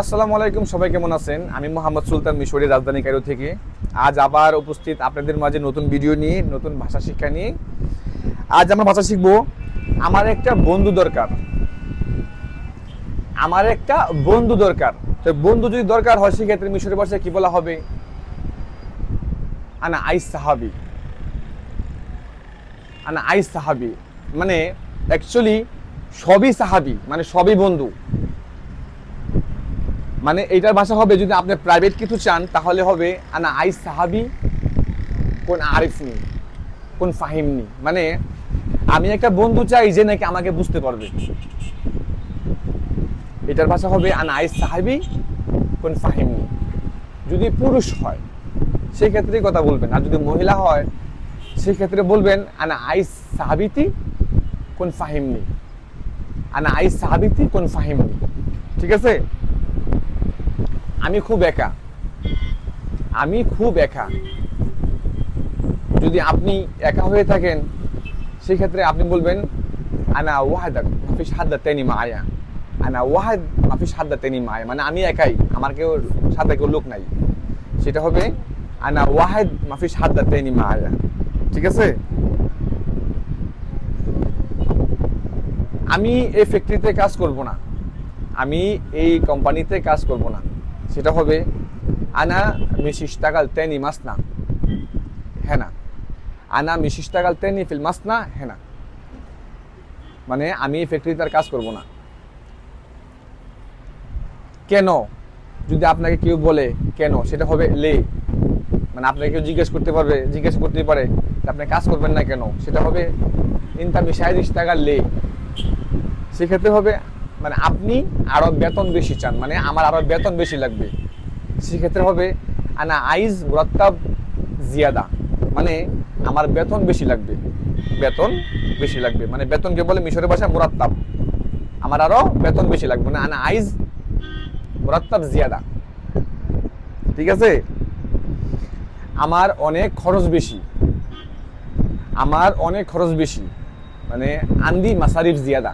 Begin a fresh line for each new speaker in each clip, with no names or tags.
আসসালামু আলাইকুম, সবাই কেমন আছেন? আমি মোহাম্মদ সুলতান মিশরি রাজধানী কায়রো থেকে। আজ আবার উপস্থিত আপনাদের মাঝে নতুন ভিডিও নিয়ে, নতুন ভাষা শিক্ষা নিয়ে। আজ আমরা ভাষা শিখব, আমার একটা বন্ধু দরকার। আমার একটা বন্ধু দরকার। তো বন্ধু যদি দরকার হয়, সেক্ষেত্রে মিশরের ভাষায় কি বলা হবে? আনা আইস সাহাবি। আনা আইস সাহাবি। মানে অ্যাকচুয়ালি সবই সাহাবি মানে সবই বন্ধু। মানে এইটার ভাষা হবে যদি আপনি প্রাইভেট কিছু চান, তাহলে হবে আনা আই সাহাবি, কোন আরিফনি, কোন ফাহিমনি। মানে আমি একটা বন্ধু চাই যে নাকি আমাকে বুঝতে পারবে। এটার ভাষা হবে আনা আই সাহাবি, কোন ফাহিমনি। যদি পুরুষ হয় সেই ক্ষেত্রে কথা বলবেন। আর যদি মহিলা হয় সেই ক্ষেত্রে বলবেন আনা আই সাহাবিতি, কোন ফাহিমনি। আনা আই সাহাবিতি, কোন ফাহিমনি। ঠিক আছে? আমি খুব একা। আমি খুব একা। যদি আপনি একা হয়ে থাকেন সেই ক্ষেত্রে আপনি বলবেন, আনা ওয়াহাদাক মাফিস হাদ্দা তেনি মায়া। আনা ওয়াহাদ মাফিস হাদ্দা তেনি মায়া। মানে আমি একাই, আমার কেউ, সাথে কেউ লোক নাই। সেটা হবে, আনা ওয়াহেদ মাফিস হাদ্দা তেনি মায়া। ঠিক আছে? আমি এই ফ্যাক্টরিতে কাজ করব না। আমি এই কোম্পানিতে কাজ করব না। সেটা হবে, আনা মিশিস্তাগাল তেনি মাসনা। হেনা। আনা মিশিস্তাগাল তেনি ফিল মাসনা, হেনা। মানে আমি এই ফ্যাক্টরিতে আর কাজ করব না। কেন? যদি আপনাকে কেউ বলে, কেন? সেটা হবে লে। মানে আপনাকে কেউ জিজ্ঞেস করতে পারবে, জিজ্ঞেস করতে পারে আপনি কাজ করবেন না কেন? সেটা হবে, ইনতা মিশাইদ ইস্তাগাল লে। সেক্ষেত্রে হবে মানে আপনি আরও বেতন বেশি চান মানে আমার আরও বেতন বেশি লাগবে। সেক্ষেত্রে হবে, আনা আইজ মুরাত্তাব জিয়াদা। মানে আমার বেতন বেশি লাগবে, বেতন বেশি লাগবে। মানে বেতনকে বলে মিশরের ভাষা মুরাত্তাব। আমার আরও বেতন বেশি লাগবে মানে আনা আইজ মুরাত্তাব জিয়াদা। ঠিক আছে? আমার অনেক খরচ বেশি। আমার অনেক খরচ বেশি। মানে আন্দি মাসারিফ জিয়াদা।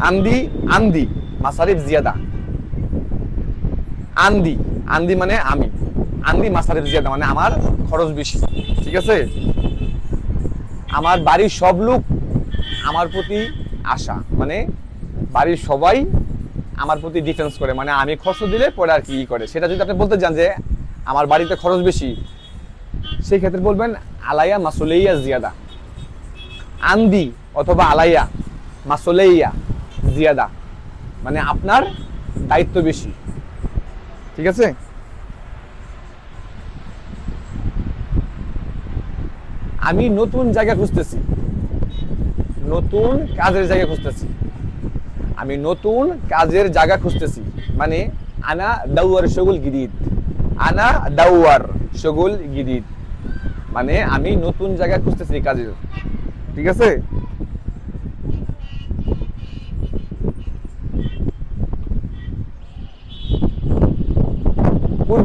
আন্দি আন্দি, মাসারিফ জিয়াদা। আন্দি আন্দি মানে আমি। আন্দি, মাসারিফ জিয়াদা মানে আমার খরচ বেশি। ঠিক আছে? আমার বাড়ির সব লোক আমার প্রতি আশা। মানে বাড়ির সবাই আমার প্রতি ডিফেন্স করে। মানে আমি খরচ দিলে পরে আর কি করে। সেটা যদি আপনি বলতে চান যে আমার বাড়িতে খরচ বেশি সেই ক্ষেত্রে বলবেন আলাইয়া মাসুলেইয়া জিয়াদা। আন্দি অথবা আলাইয়া মাসুলেইয়া। জিয়াদা। মানে আপনার দায়িত্ব বেশি। ঠিক আছে? আমি নতুন জায়গা খুঁজতেছি। নতুন কাজের জায়গা খুঁজতেছি। আমি নতুন কাজের জায়গা খুঁজতেছি। মানে আনা দাউয়ার শগুল গিদিদ। আনা দাউয়ার শগুল গিদিদ। মানে আমি নতুন জায়গা খুঁজতেছি কাজের। ঠিক আছে?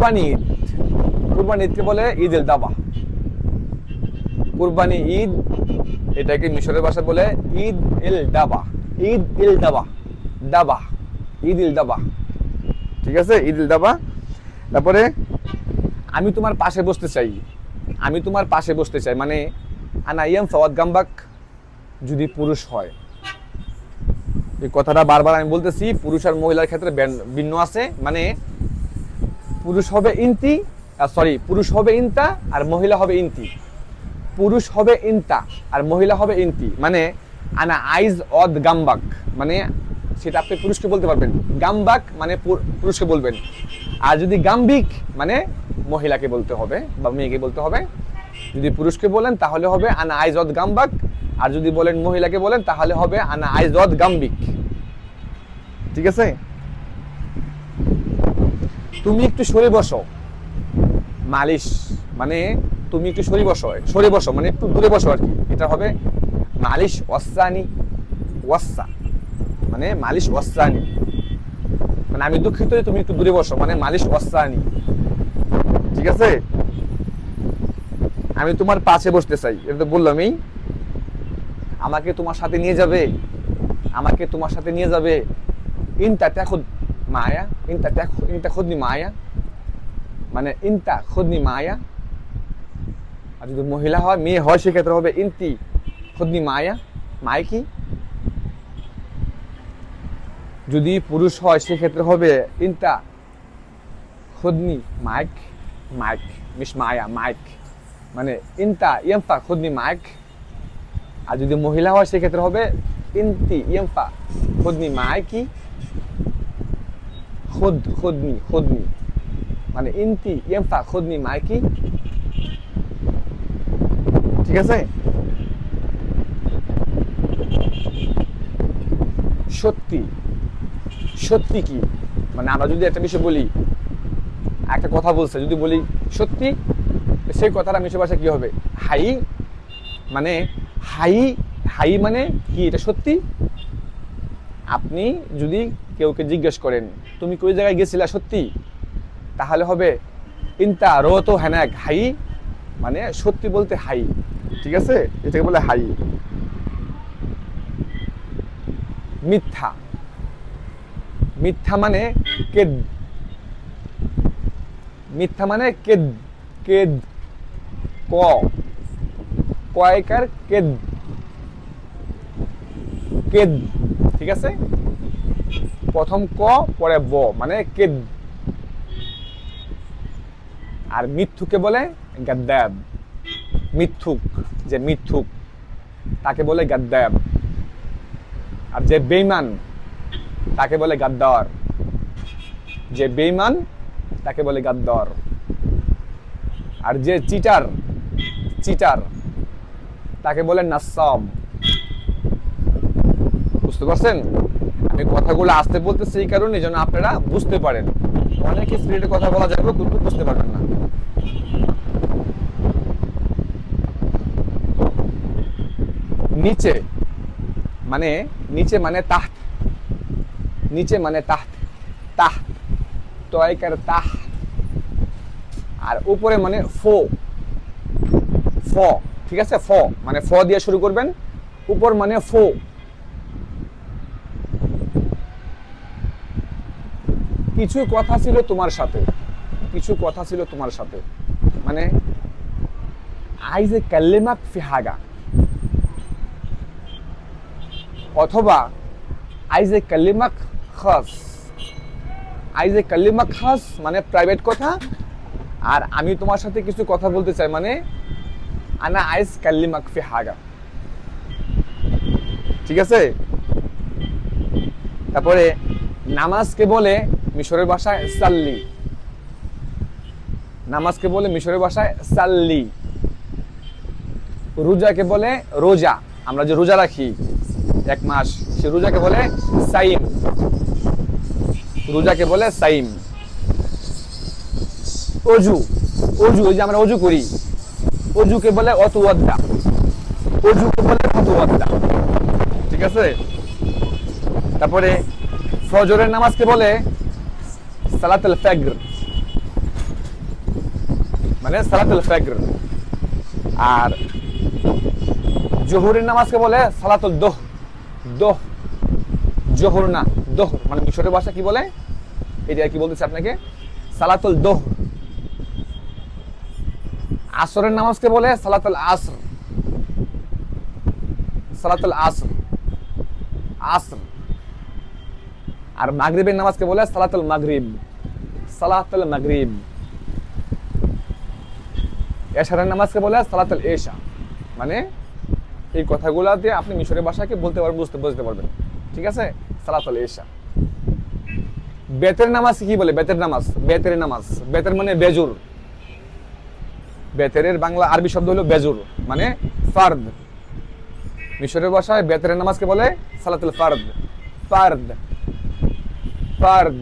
কুরবানি ঈদ কুরবানি ঈদকে বলে ঈদ এল দাবা। কুরবানি ঈদ, এটাকে মিশরের ভাষায় বলে ঈদ এল দাবা। ঈদ ইল দাবা। দাবা। ঈদ ইল দাবা। ঠিক আছে? ঈদ ইল দাবা। তারপরে আমি তোমার পাশে বসতে চাই। আমি তোমার পাশে বসতে চাই। মানে আনা ইয়াম গাম্বাক যদি পুরুষ হয়। এই কথাটা বারবার আমি বলতেছি, পুরুষ আর মহিলার ক্ষেত্রে ভিন্ন আছে। মানে পুরুষ হবে ইন্তি সরি পুরুষ হবে ইনতা আর মহিলা হবে ইন্তি। পুরুষ হবে ইনতা আর মহিলা হবে ইন্তি। মানে আনা আইজ অদ গাম্বাক। মানে সেটা আপনি পুরুষকে বলতে পারবেন। গাম্বাক মানে পুরুষকে বলবেন। আর যদি গাম্বিক মানে মহিলাকে বলতে হবে বা মেয়েকে বলতে হবে। যদি পুরুষকে বলেন, তাহলে হবে আনা আইজ অদ গাম্বাক। আর যদি বলেন মহিলাকে বলেন, তাহলে হবে আনা আইজ অদ গাম্বিক। ঠিক আছে? তুমি একটু সরে বসো। মালিশ মানে তুমি একটু সরে বসো সরে বসো মানে একটু দূরে বসো আর কি। এটা হবে মালিশ ওয়াসানি ওয়াসা মানে মালিশ ওয়াসানি মানে আমি দুঃখিত তুমি একটু দূরে বসো মানে মালিশ ওয়াসানি ঠিক আছে? আমি তোমার পাশে বসতে চাই, এটা তো বললামই আমাকে তোমার সাথে নিয়ে যাবে। আমাকে তোমার সাথে নিয়ে যাবে। ইনতা দেখো মায়া, ইনতা তাখ- ইনতা খুদনি মায়া মানে ইনতা খুদনি মায়া। আর যদি মহিলা হয়, মেয়ে হয়, সেক্ষেত্রে হবে ইনতি খুদনি মায়া। মায় কি? যদি পুরুষ হয়, সেক্ষেত্রে হবে ইনতা খুদনি মাইক মাইক, মিস মায়া, মাইক। মানে ইনতা ইয়ম্পা খুদনি মাইক। আর যদি মহিলা হয়, সেক্ষেত্রে হবে ইনতি ইয়ম্পা খুদনি মাইকি। খুদ, খুদনি খুদনি। মানে ইনতি ইয়ম্পা খুদনি মাইকি ঠিক আছে? সত্যি। সত্যি কি? মানে আমরা যদি একটা বিষয় বলি, একটা কথা বলছে, যদি বলি সত্যি সেই কথাটা মিশে ভাষা কি হবে? হাই মানে হাই হাই মানে কি? এটা সত্যি? আপনি যদি কেউকে জিজ্ঞেস করেন, তুমি কোন জায়গায় গেছিলা সত্যি? তাহলে হবে, ইন্তা রত হ্যানাক হাই? মানে সত্যি বলতে হাই। ঠিক আছে? এটাকে বলে হাই। মিথ্যা। মিথ্যা মানে কেদ। মিথ্যা মানে কেদ। কেদ। ক। কয়কার কেদ। কেদ। ঠিক আছে? প্রথম ক, পরে ব মানে কেদ আর মিথ্যুকে বলে গাদ্দাব। মিথ্যুক, যে মিথ্যুক, তাকে বলে গাদ্দাব। আর যে বেইমান তাকে বলে গাদ্দার। যে বেইমান তাকে বলে গাদ্দার। আর যে চিটার চিটার, তাকে বলে নাসাব বুঝতে পারছেন? আমি কথাগুলো আসতে বলতেছি এই কারণে যেন আপনারা বুঝতে পারেন। অনেক স্পিরিটে কথা বলা যাবে কিন্তু বুঝতে পারবেন না। নিচে মানে নিচে মানে তাহ নিচে মানে তাহ তাহ তয়কার তাহ আর উপরে মানে ফো। ফ। ঠিক আছে? ফ। মানে ফ দিয়ে শুরু করবেন। উপর মানে ফো। কিছু কথা ছিল তোমার সাথে। কিছু কথা ছিল তোমার সাথে। মানে আইজে কাল্লেমাক ফিহাগা। অথবা, আইজে কাল্লিমাক খাস। আইজে কাল্লিমাক খাস মানে প্রাইভেট কথা। আর আমি তোমার সাথে কিছু কথা বলতে চাই মানে আনা আইজ কাল্লিমাক ফি হাগা ঠিক আছে? তারপরে, নামাজকে বলে মিশরের ভাষায় সাল্লি। নামাজকে বলে মিশরের ভাষায় সাল্লি। রোজাকে বলে রোজা। আমরা যে রোজা রাখি এক মাস, সে রোজাকে বলে সাইম। রোজাকে বলে সাইম। অজু। অজু ওই যে আমরা অজু করি। অজুকে বলে অতুয়াদ্দা অজুকে বলে অতুয়াদ্দা ঠিক আছে? তারপরে ফজরের নামাজকে বলে সালাতুল ফজর মানে সালাতুল ফজর আর জোহরের নামাজকে বলে সালাতুল দোহ দোহ জোহর না দোহ মানে মিশরের ভাষা কি বলে? এটা কি বলতেছে আপনাকে। সালাতুল দোহ আসরের নামাজকে বলে সালাতুল আসর সালাতুল আসর আসর। আর মাগরিবের নামাজকে বলে সালাতুল মাগরিব সালাতুল মাগরিব। এশারের নামাজকে বলে সালাতুল এশা। মানে এই কথাগুলো দিয়ে আপনি মিশরের ভাষাকে বলতে পারবেন, বুঝতে বুঝতে পারবেন। ঠিক আছে? সালাতুল এশা। বেতের নামাজ কি বলে? বেতের নামাজ বেতের নামাজ। বেতের মানে বেজুর। বেতেরের বাংলা আরবি শব্দ হলো বেজুর মানে ফার্দ। মিশরের ভাষায় বেতের নামাজকে বলে সালাতুল ফার্দ। ফার্দ। ফার্দ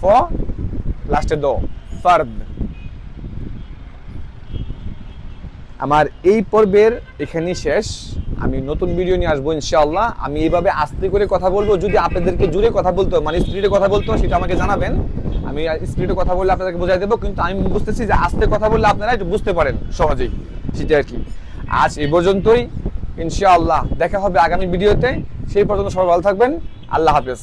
ফ লাস্টে দো ফার্দ আমার এই পর্বের এখানেই শেষ। আমি নতুন ভিডিও নিয়ে আসব ইনশাআল্লাহ। আমি এইভাবে আস্তে করে কথা বলব। যদি আপনাদেরকে জুড়ে কথা বলতো মানে স্পিডে কথা বলতো সেটা আমাকে জানাবেন। আমি স্পিডে কথা বললে আপনাদেরকে বোঝাই দেবো, কিন্তু আমি বুঝতেছি যে আস্তে কথা বললে আপনারা একটু বুঝতে পারেন সহজেই। সেটা আর কি। আজ এই পর্যন্তই। ইনশাআল্লাহ দেখা হবে আগামী ভিডিওতে সেই পর্যন্ত সবাই ভালো থাকবেন। আল্লাহ হাফেজ।